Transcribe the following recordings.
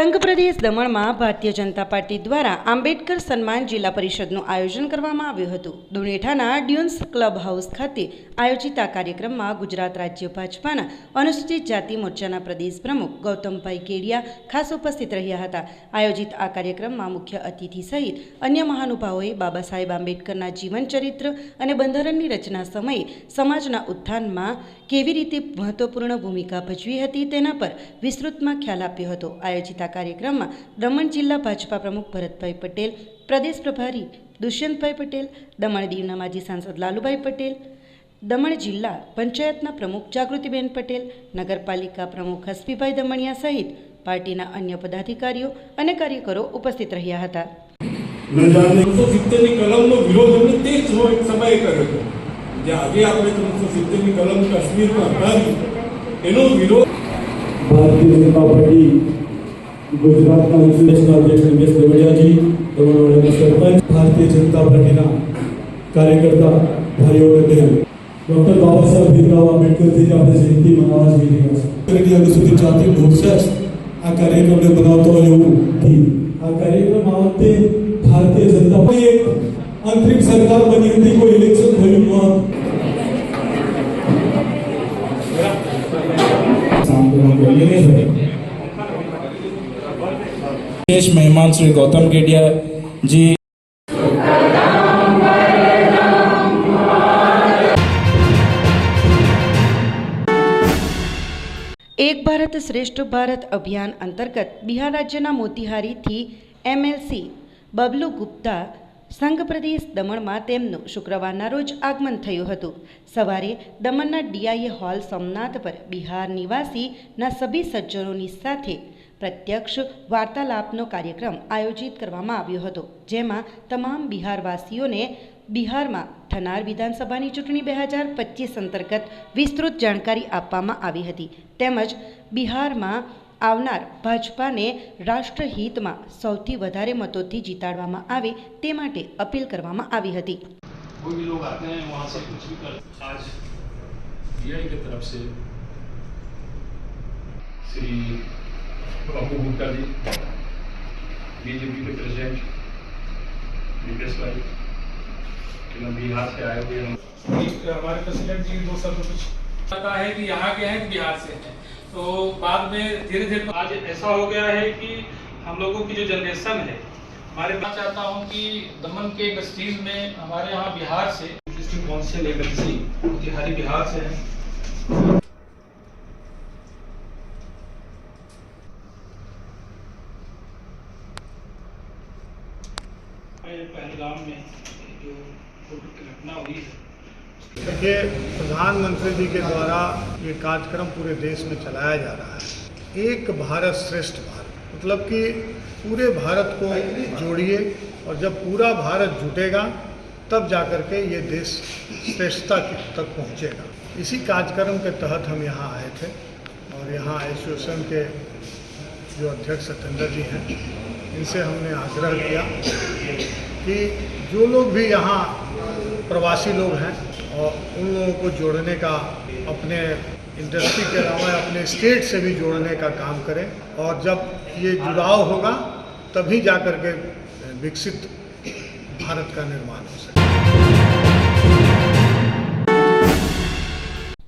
સંઘ પ્રદેશ દમણમાં ભારતીય જનતા પાર્ટી દ્વારા આંબેડકર સન્માન જિલ્લા પરિષદનું આયોજન કરવામાં આવ્યું હતું. દુનેઠાના ડ્યુન્સ ક્લબ હાઉસ ખાતે આયોજિત આ કાર્યક્રમમાં ગુજરાત રાજ્ય ભાજપાના અનુસૂચિત જાતિ મોરચાના પ્રદેશ પ્રમુખ ગૌતમભાઈ કેડિયા ખાસ ઉપસ્થિત રહ્યા હતા. આયોજિત આ કાર્યક્રમમાં મુખ્ય અતિથિ સહિત અન્ય મહાનુભાવોએ બાબા સાહેબ આંબેડકરના જીવન ચરિત્ર અને બંધારણની રચના સમયે સમાજના ઉત્થાનમાં કેવી રીતે મહત્વપૂર્ણ ભૂમિકા ભજવી હતી તેના પર વિસ્તૃતમાં ખ્યાલ આપ્યો હતો. આયોજિત આ કાર્યક્રમમાં દમણ જિલ્લા ભાજપા પ્રમુખ ભરતભાઈ પટેલ, પ્રદેશ પ્રભારી દુષ્યંતભાઈ પટેલ, દમણ દીવના માજી સાંસદ લાલુભાઈ પટેલ, દમણ જિલ્લા પંચાયતના પ્રમુખ જાગૃતિબેન પટેલ, નગરપાલિકા પ્રમુખ હસપીભાઈ દમણિયા સહિત પાર્ટીના અન્ય પદાધિકારીઓ અને કાર્યકરો ઉપસ્થિત રહ્યા હતા. કલમનો વિરોધ તે જ સમયે કર્યો હતો. જે આજે આપણે ત્રણસો સિત્તેરની કલમ કાશ્મીરમાં હટાવી એનો વિરોધ ભારતીય જનતા પાર્ટી ગુજરાતના વિશેષના અધ્યક્ષ રમેશ દેવડિયાજી દમણવાડાના સરપંચ ભારતીય જનતા પાર્ટીના કાર્યકર્તા ભાઈઓ અને ડોક્ટર બાબા સાહેબ ભીમરાવ આંબેડકરજીની આપણે જયંતિ મનાવવા જઈ રહ્યા છીએ. તેની અનુસૂચિત જાતિ મોરચા આ કાર્યક્રમને બનાવતો એવું નથી. આ કાર્યક્રમ આ વખતે ભારતીય જનતા પાર્ટી એક અંતરિમ સરકાર બની હતી કોઈ ઇલેક્શન થયું નહોતું विशेष मेहमान श्री गौतम केडिया जी એક ભારત શ્રેષ્ઠ ભારત અભિયાન અંતર્ગત બિહાર રાજ્યના મોતીહારીથી એમએલસી બબલુ ગુપ્તા સંઘ પ્રદેશ દમણમાં તેમનું શુક્રવારના રોજ આગમન થયું હતું. સવારે દમણના ડીઆઈએ હોલ સોમનાથ પર બિહાર નિવાસીના સભી સજ્જનોની સાથે પ્રત્યક્ષ વાર્તાલાપનો કાર્યક્રમ આયોજિત કરવામાં આવ્યો હતો, જેમાં તમામ બિહારવાસીઓને બિહારમાં થનાર વિધાનસભાની ચૂંટણી બે હજાર પચીસ અંતર્ગત વિસ્તૃત જાણકારી આપવામાં આવી હતી. તેમજ બિહારમાં આવનાર ભાજપાને રાષ્ટ્રહિતમાં સૌથી વધારે મતોથી જીતાડવામાં આવે તે માટે અપીલ કરવામાં આવી હતી कोई भी लोग आते हैं वहाँ से कुछ भी कर आज डीआई की तरफ से श्री पप्पू गुप्ता जी बीजेपी के प्रेसिडेंट दीपेश भाई कि हम बिहार से आए हुए हैं हमारे प्रेसिडेंट जी वो सब कुछ पता है कि यहाँ के हैं बिहार से हैं। तो बाद में धीरे धीरे आज ऐसा हो गया है कि हम लोगों की जो जनरेशन है हमारे मैं चाहता हूँ कि दमन के इंडस्ट्रीज़ में हमारे यहाँ बिहार से district council vacancy Bihari Bihar से हैं। पहलगाम में जो घटना हुई है देखिए, प्रधानमंत्री जी के द्वारा ये कार्यक्रम पूरे देश में चलाया जा रहा है। एक भारत श्रेष्ठ भारत मतलब कि पूरे भारत को जोड़िए और जब पूरा भारत जुटेगा, तब जाकर के ये देश श्रेष्ठता तक पहुंचेगा। इसी कार्यक्रम के तहत हम यहाँ आए थे और यहाँ एसोसिएशन के जो अध्यक्ष सत्येंद्र जी हैं, इनसे हमने आग्रह किया कि जो लोग भी यहाँ प्रवासी लोग हैं और उन लोगों को जोड़ने का अपने इंडस्ट्री के अलावा अपने स्टेट से भी जोड़ने का काम करें और जब ये जुड़ाव होगा तभी जा कर के विकसित भारत का निर्माण हो सके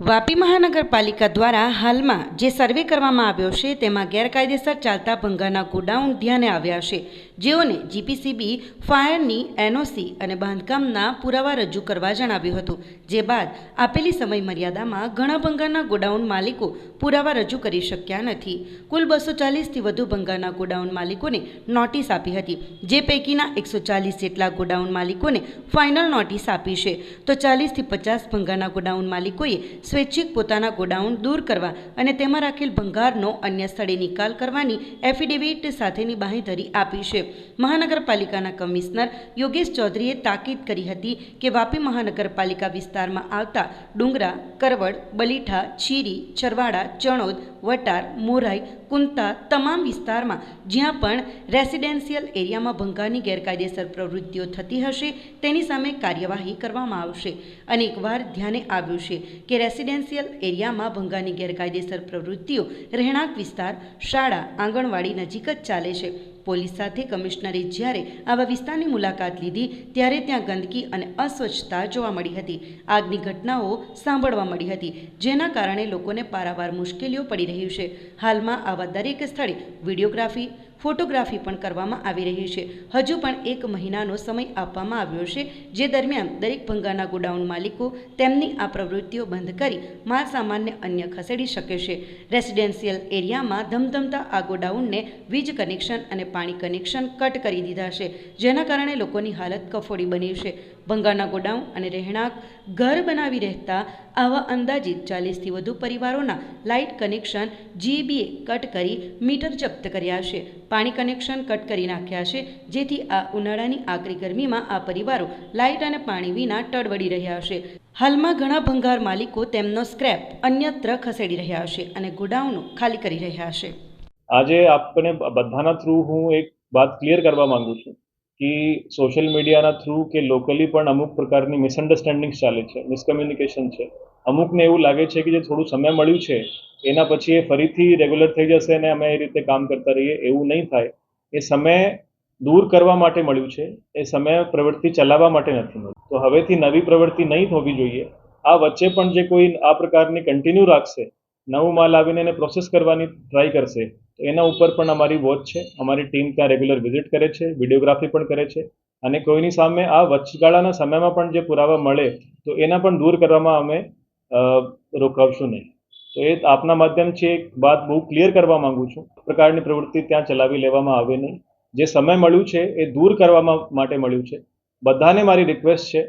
વાપી મહાનગરપાલિકા દ્વારા હાલમાં જે સર્વે કરવામાં આવ્યો છે તેમાં ગેરકાયદેસર ચાલતા ભંગારના ગોડાઉન ધ્યાને આવ્યા છે જેઓને જીપીસીબી ફાયરની એનઓસી અને બાંધકામના પુરાવા રજૂ કરવા જણાવ્યું હતું. જે બાદ આપેલી સમય મર્યાદામાં ઘણા ભંગારના ગોડાઉન માલિકો પુરાવા રજૂ કરી શક્યા નથી. કુલ બસો ચાલીસથી વધુ ભંગારના ગોડાઉન માલિકોને નોટિસ આપી હતી. જે પૈકીના એકસો ચાલીસ જેટલા ગોડાઉન માલિકોને ફાઇનલ નોટિસ આપી છે. તો ચાલીસથી પચાસ ભંગારના ગોડાઉન માલિકોએ સ્વૈચ્છિક પોતાના ગોડાઉન દૂર કરવા અને તેમાં રાખેલ ભંગારનો અન્ય સ્થળે નિકાલ કરવાની એફિડેવિટ સાથેની બાંહેધરી આપી છે. મહાનગરપાલિકાના કમિશનર યોગેશ ચૌધરીએ તાકીદ કરી હતી કે વાપી મહાનગરપાલિકા વિસ્તારમાં આવતા ડુંગરા, કરવડ, બલીઠા, છીરી, છરવાડા, ચણોદ, વટાર, મોરાઈ, કુંતા તમામ વિસ્તારમાં જ્યાં પણ રેસિડેન્શિયલ એરિયામાં ભંગારની ગેરકાયદેસર પ્રવૃત્તિઓ થતી હશે, તેની સામે કાર્યવાહી કરવામાં આવશે. અને એકવાર ધ્યાને આવ્યું છે કે રેસિડેન્શિયલ એરિયામાં ભંગારની ગેરકાયદેસર પ્રવૃત્તિઓ, રહેણાંક વિસ્તાર, શાળા, આંગણવાડી નજીક જ ચાલે છે પોલીસ સાથે કમિશનરે જ્યારે આવા વિસ્તારની મુલાકાત લીધી, ત્યારે ત્યાં ગંદકી અને અસ્વચ્છતા જોવા મળી હતી. આગની ઘટનાઓ સાંભળવા મળી હતી, જેના કારણે લોકોને પારાવાર મુશ્કેલીઓ પડી રહી છે. હાલમાં આવા દરેક સ્થળે વિડીયોગ્રાફી ફોટોગ્રાફી પણ કરવામાં આવી રહી છે. હજુ પણ એક મહિનાનો સમય આપવામાં આવ્યો છે, જે દરમિયાન દરેક ભંગારના ગોડાઉન માલિકો તેમની આ પ્રવૃત્તિઓ બંધ કરી માલ સામાનને અન્ય ખસેડી શકે છે. રેસિડેન્શિયલ એરિયામાં ધમધમતા આ ગોડાઉનને વીજ કનેક્શન અને પાણી કનેક્શન કટ કરી દીધા છે, જેના કારણે લોકોની હાલત કફોડી બની છે. ભંગારના ગોડાઉન અને રહેણાંક ઘર બનાવી રહેતા આવા અંદાજિત ચાલીસથી વધુ પરિવારોના લાઇટ કનેક્શન જીબીએ કટ કરી મીટર જપ્ત કર્યા છે. પાણી કનેક્શન કટ કરી નાખ્યા છે, જેથી આ ઉનાળાની આકરી ગરમીમાં આ પરિવારો લાઇટ અને પાણી વિના ટળવડી રહ્યા છે. હાલમાં ઘણા ભંગાર માલિકો તેમનો સ્ક્રેપ અન્યત્ર ખસેડી રહ્યા છે અને ગોડાઉનો ખાલી કરી રહ્યા છે. આજે આપને બધાના થ્રુ હું એક વાત ક્લિયર કરવા માંગુ છું. કે સોશિયલ મીડિયાના થ્રુ કે લોકલી પણ અમુક પ્રકારની મિસઅન્ડરસ્ટેન્ડિંગ્સ ચાલે છે મિસકમ્યુનિકેશન છે. અમુકને એવું લાગે છે કે જે થોડું સમય મળ્યું છે, એના પછી એ ફરીથી રેગ્યુલર થઈ જશે અને અમે એ રીતે કામ કરતા રહીએ, એવું નહીં થાય. એ સમય દૂર કરવા માટે મળ્યું છે, એ સમય પ્રવૃત્તિ ચલાવવા માટે નથી મળ્યું. તો હવેથી નવી પ્રવૃત્તિ નહીં થવી જોઈએ. આ વચ્ચે પણ જે કોઈ આ પ્રકારની કન્ટિન્યુ રાખશે, નવું માલ આવીને એને પ્રોસેસ કરવાની ટ્રાય કરશે તો એના ઉપર પણ અમારી વોચ છે. અમારી ટીમ ત્યાં રેગ્યુલર વિઝિટ કરે છે વિડીયોગ્રાફી પણ કરે છે. અને કોઈની સામે આ વચગાળાના સમયમાં પણ જે પુરાવા મળે, તો એના પણ દૂર કરવામાં અમે રોકાવશું નહીં. તો એ આપના માધ્યમથી એક વાત બહુ ક્લિયર કરવા માંગુ છું. પ્રકારની પ્રવૃત્તિ ત્યાં ચલાવી લેવામાં આવે નહીં. જે સમય મળ્યું છે, એ દૂર કરવામાં માટે મળ્યું છે. બધાને મારી રિક્વેસ્ટ છે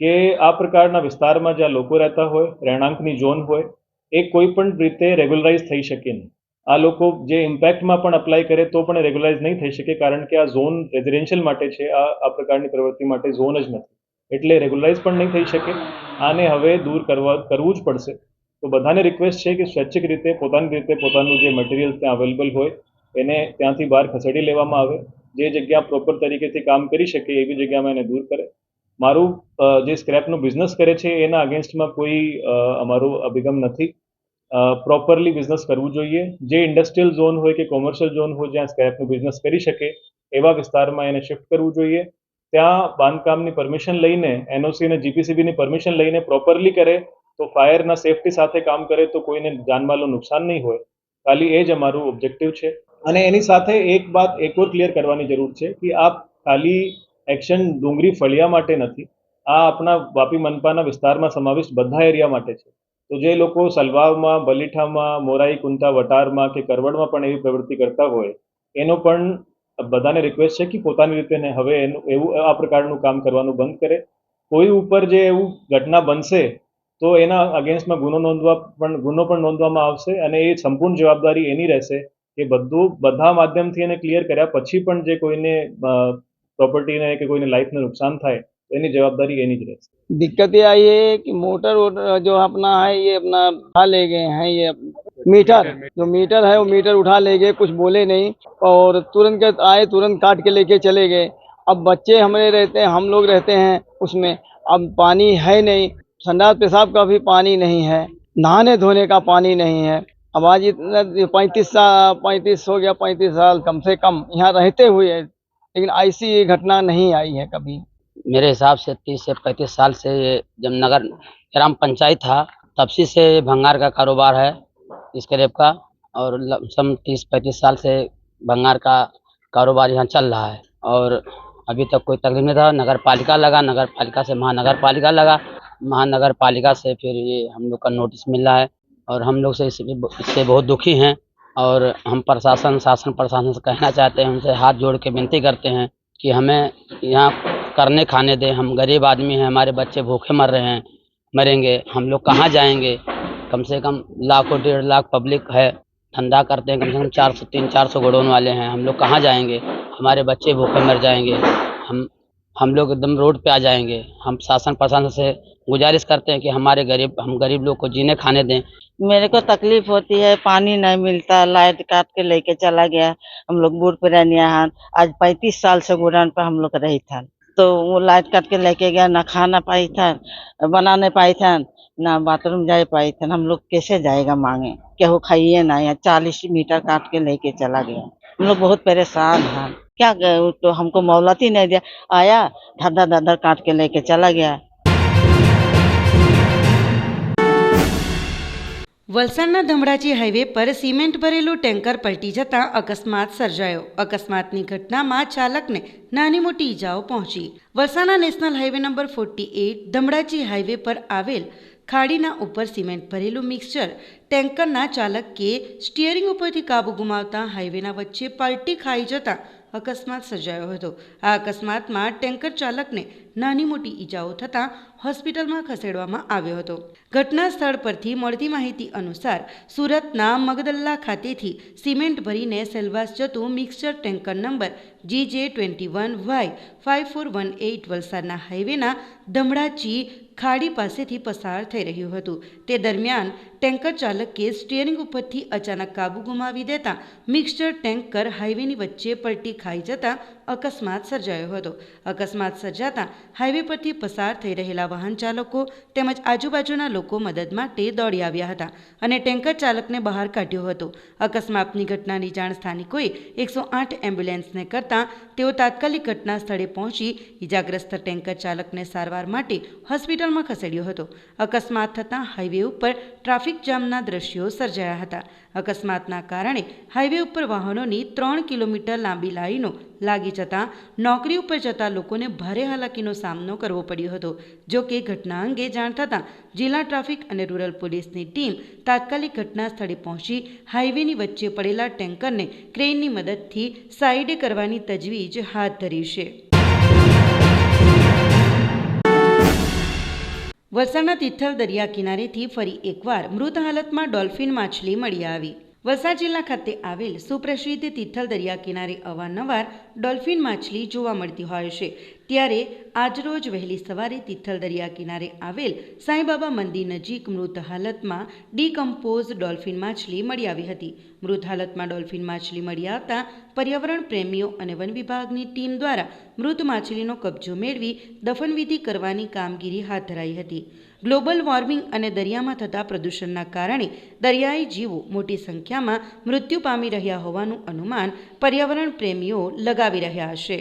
કે આ પ્રકારના વિસ્તારમાં જ્યાં લોકો રહેતા હોય, રહેણાંકની ઝોન હોય, એ કોઈ પણ રીતે રેગ્યુલરાઇઝ થઈ શકે નહીં. આ લોકો જે ઇમ્પેક્ટમાં પણ અપ્લાય કરે તો પણ રેગ્યુલાઇઝ નહીં થઈ શકે કારણ કે આ ઝોન રેઝિડેન્શિયલ માટે છે, આ આ પ્રકારની પ્રવૃત્તિ માટે ઝોન જ નથી. એટલે રેગ્યુલાઇઝ પણ નહીં થઈ શકે, આને હવે દૂર કરવા, કરવું જ પડશે. તો બધાને રિક્વેસ્ટ છે કે સ્વૈચ્છિક રીતે, પોતાની રીતે પોતાનું જે મટીરિયલ ત્યાં અવેલેબલ હોય, એને ત્યાંથી બહાર ખસેડી લેવામાં આવે. જે જગ્યા પ્રોપર તરીકેથી કામ કરી શકે એવી જગ્યામાં એને દૂર કરે. મારું જે સ્ક્રેપનો બિઝનેસ કરે છે, એના અગેન્સ્ટમાં કોઈ અમારો અભિગમ નથી. પ્રોપરલી બિઝનેસ કરવું જોઈએ. જે ઇન્ડસ્ટ્રીયલ ઝોન હોય કે કોમર્શિયલ ઝોન હોય જ્યાં સ્ક્રેપનું બિઝનેસ કરી શકે, એવા વિસ્તારમાં એને શિફ્ટ કરવું જોઈએ. ત્યાં બાંધકામની પરમિશન લઈને એનઓસી અને જીપીસીબીની પરમિશન લઈને પ્રોપરલી કરે, તો ફાયરના સેફટી સાથે કામ કરે, તો કોઈને જાનમાલનું નુકસાન નહીં હોય. ખાલી એ જ અમારું ઓબ્જેક્ટિવ છે. અને એની સાથે એક વાત એક ઓર ક્લિયર કરવાની જરૂર છે કે આ ખાલી એક્શન ડુંગરી ફળિયા માટે નથી. આ આપણા વાપી મનપાના વિસ્તારમાં સમાવિષ્ટ બધા એરિયા માટે છે. તો જે લોકો સલવાવમાં બલીઠામાં, મોરાઈ કુંતા વટારમાં કે કરવડમાં પણ એવી પ્રવૃત્તિ કરતા હોય, એનો પણ બધાને રિક્વેસ્ટ છે કે પોતાની રીતે ને હવે એનું, એવું, આ પ્રકારનું કામ કરવાનું બંધ કરે. કોઈ ઉપર જે એવું ઘટના બનશે, તો એના અગેન્સ્ટમાં ગુનો નોંધવા પણ, ગુનો પણ નોંધવામાં આવશે અને એ સંપૂર્ણ જવાબદારી એની રહેશે કે બધું, બધા માધ્યમથી એને ક્લિયર કર્યા પછી પણ જે કોઈને પ્રોપર્ટીને કે કોઈને લાઈફને નુકસાન થાય એની જવાબદારી એની જ રહેશે दिक्कत ये आई है कि मोटर वोटर जो अपना है ये अपना उठा ले गए हैं ये मीटर जो मीटर है वो मीटर उठा ले गए कुछ बोले नहीं और तुरंत के आए तुरंत काट के लेके चले गए अब बच्चे हमारे रहते हैं हम लोग रहते हैं उसमें अब पानी है नहीं संडास पेशाब का भी पानी नहीं है नहाने धोने का पानी नहीं है अब आज इतना पैंतीस साल पैंतीस हो गया पैंतीस साल कम से कम यहाँ रहते हुए लेकिन ऐसी घटना नहीं आई है कभी मेरे हिसाब से तीस से पैंतीस साल से ये जब नगर ग्राम पंचायत था, तब से भंगार का कारोबार है स्क्रैप का और लमसम तीस पैंतीस साल से भंगार का कारोबार यहाँ चल रहा है। और अभी तक कोई तकलीफ़ नहीं था। नगर पालिका लगा नगर पालिका से महानगर पालिका लगा महानगर पालिका से फिर ये हम लोग का नोटिस मिल रहा है और हम लोग से इस- इससे बहुत दुखी हैं और हम प्रशासन, शासन प्रशासन से कहना चाहते हैं, उनसे हाथ जोड़ के विनती करते हैं कि हमें यहाँ करने खाने दें। हम गरीब आदमी हैं, हमारे बच्चे भूखे मर रहे हैं, मरेंगे। हम लोग कहाँ जाएँगे? कम से कम लाखों, डेढ़ लाख पब्लिक है, धंधा करते हैं, कम से कम चार सौ, तीन चार सौ गोडाउन वाले हैं। हम लोग कहाँ जाएँगे? हमारे बच्चे भूखे मर जाएँगे। हम हम लोग एकदम रोड पे आ जाएँगे। हम शासन प्रशासन से गुजारिश करते हैं कि हमारे गरीब, हम गरीब लोग को जीने खाने दें। मेरे को तकलीफ़ होती है, पानी नहीं मिलता, लाइट काट के लेके चला गया। हम लोग बूढ़ पुरानी यहाँ आज पैंतीस साल से गुडान पर हम लोग रही था तो वो लाइट काट के लेके गया, ना खाना पाई था बना नहीं पाई था, ना बाथरूम जा पाई था। हम लोग कैसे जाएगा मांगे? केहू खाइए ना यहाँ चालीस मीटर काट के लेके चला गया। हम लोग बहुत परेशान हैं। क्या तो हमको मोहलत ही नहीं दिया। आया धर धर धर काट के लेके चला गया। વલસાડના ધમડાજી હાઈવે પર સિમેન્ટ ભરેલું ટેન્કર પલટી જતાં અકસ્માત સર્જાયો. અકસ્માતની ઘટનામાં ચાલકને નાની મોટી ઈજાઓ પહોંચી. વલસાડના national highway number forty eight Dhamdaji highway પર આવેલ ખાડીના ઉપર સિમેન્ટ ભરેલું મિક્સચર ટેન્કરના ચાલક કે સ્ટિયરિંગ ઉપરથી કાબુ ગુમાવતા હાઈવેના વચ્ચે પલટી ખાઈ જતાં અકસ્માત સર્જાયો હતો. આ અકસ્માતમાં ટેન્કર ચાલકને નાની મોટી ઈજાઓ થતાં હોસ્પિટલમાં ખસેડવામાં આવ્યો હતો. ઘટના સ્થળ પરથી મળતી માહિતી અનુસાર સુરતના મગદલ્લા ખાતેથી સિમેન્ટ ભરીને સેલવાસ જતું mixer tanker number G J twenty one Y five four one eight વલસાડના હાઈવેના ધમડાચી ખાડી પાસેથી પસાર થઈ રહ્યું હતું. તે દરમિયાન ટેન્કર ચાલકે સ્ટિયરિંગ ઉપરથી અચાનક કાબુ ગુમાવી દેતા મિક્સચર ટેન્કર હાઈવેની વચ્ચે પલટી ખાઈ જતા અકસ્માત સર્જાયો હતો. અકસ્માત સર્જાતા હાઈવે પરથી પસાર થઈ રહેલા વાહન ચાલકો તેમજ આજુબાજુના લોકો મદદ માટે દોડી આવ્યા હતા અને ટેન્કર ચાલકને બહાર કાઢ્યો હતો. અકસ્માતની ઘટનાની જાણ સ્થાનિકોએ એકસો આઠ એમ્બ્યુલન્સને કરતાં તેઓ તાત્કાલિક ઘટના સ્થળે પહોંચી ઇજાગ્રસ્ત ટેન્કર ચાલકને સારવાર માટે હોસ્પિટલમાં ખસેડ્યો હતો. અકસ્માત થતાં હાઈવે ઉપર ટ્રાફિક જામના દ્રશ્યો સર્જાયા હતા. અકસ્માતના કારણે હાઈવે ઉપર વાહનોની ત્રણ કિલોમીટર લાંબી લાઈનો લાગી જતાં નોકરી ઉપર જતા લોકોને ભારે હાલાકીનો સામનો કરવો પડ્યો હતો. જો કે ઘટના અંગે જાણ થતાં જિલ્લા ટ્રાફિક અને રૂરલ પોલીસની ટીમ તાત્કાલિક ઘટના સ્થળે પહોંચી હાઈવેની વચ્ચે પડેલા ટેન્કરને ક્રેનની મદદથી સાઈડે કરવાની તજવીજ હાથ ધરી છે. વલસાડના તિથલ દરિયા કિનારેથી ફરી એકવાર મૃત હાલતમાં ડોલ્ફિન માછલી મળી આવી. વલસાડ જિલ્લા ખાતે આવેલ સુપ્રસિદ્ધ તિથલ દરિયા કિનારે અવારનવાર ડોલ્ફિન માછલી જોવા મળતી હોય છે. ત્યારે આજરોજ વહેલી સવારે તિથલ દરિયા કિનારે આવેલ સાંઈબાબા મંદિર નજીક મૃત હાલતમાં ડીકમ્પોઝ ડોલ્ફિન માછલી મળી આવી હતી. મૃત હાલતમાં ડોલ્ફિન માછલી મળી આવતા પર્યાવરણ પ્રેમીઓ અને વન વિભાગની ટીમ દ્વારા મૃત માછલીનો કબજો મેળવી દફનવિધિ કરવાની કામગીરી હાથ ધરાઈ હતી. ગ્લોબલ વોર્મિંગ અને દરિયામાં થતા પ્રદૂષણના કારણે દરિયાઈ જીવો મોટી સંખ્યામાં મૃત્યુ પામી રહ્યા હોવાનું અનુમાન પર્યાવરણ પ્રેમીઓ લગાવી રહ્યા છે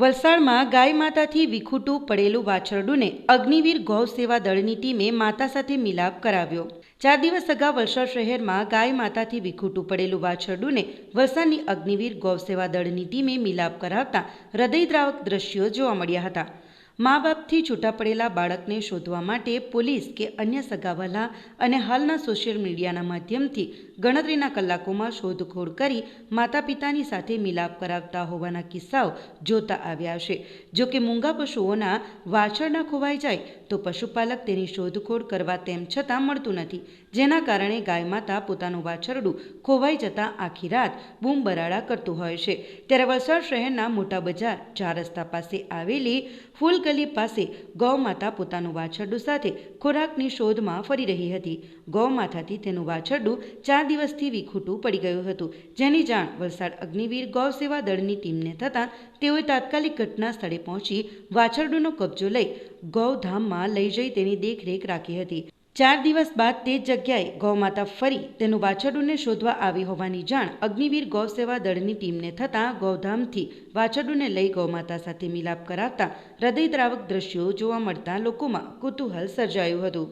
વલસાડમાં ગાય માતાથી વિખૂટું પડેલું વાછરડુને અગ્નિવીર ગૌ સેવા દળની ટીમે માતા સાથે મિલાપ કરાવ્યો. ચાર દિવસ અગાઉ વલસાડ શહેરમાં ગાય માતાથી વિખૂટું પડેલું વાછરડુને વલસાડની અગ્નિવીર ગૌ સેવા દળની ટીમે મિલાપ કરાવતા હૃદયદ્રાવક દ્રશ્યો જોવા મળ્યા હતા. મા બાપથી છૂટા પડેલા બાળકને શોધવા માટે પોલીસ કે અન્ય સગાવાલા અને હાલના સોશિયલ મીડિયાના માધ્યમથી ગણતરીના કલાકોમાં શોધખોળ કરી માતા પિતાની સાથે મિલાપ કરાવતા હોવાના કિસ્સાઓ જોતા આવ્યા છે. જો કે મૂંગા પશુઓના વાછરડા ખોવાઈ જાય તો પશુપાલક તેની શોધખોળ કરવા તેમ છતાં મળતું નથી. જેના કારણે ગાય માતા પોતાનું વાછરડું ખોવાઈ જતાં આખી રાત બૂમ કરતું હોય છે. ત્યારે વલસાડ શહેરના મોટા બજાર ચાર રસ્તા પાસે આવેલી ફૂલગલી પાસે ગૌમાતા પોતાનું વાછરડું સાથે ખોરાકની શોધમાં ફરી રહી હતી. ગૌમાતાથી તેનું વાછરડું ચાર દિવસથી વિખૂટું પડી ગયું હતું. જેની જાણ વલસાડ અગ્નિવીર ગૌ સેવા દળની ટીમને થતાં તેઓએ તાત્કાલિક ઘટના સ્થળે પહોંચી વાછરડુંનો કબજો લઈ ગૌધામમાં લઈ જઈ તેની દેખરેખ રાખી હતી. ચાર દિવસ બાદ તે જગ્યાએ ગૌમાતા ફરી તેનું વાછરડુંને શોધવા આવી હોવાની જાણ અગ્નિવીર ગૌ સેવા દળની ટીમને થતાં ગૌધામથી વાછરડુંને લઈ ગૌમાતા સાથે મિલાપ કરાવતા હૃદયદ્રાવક દ્રશ્યો જોવા મળતા લોકોમાં કુતૂહલ સર્જાયું હતું.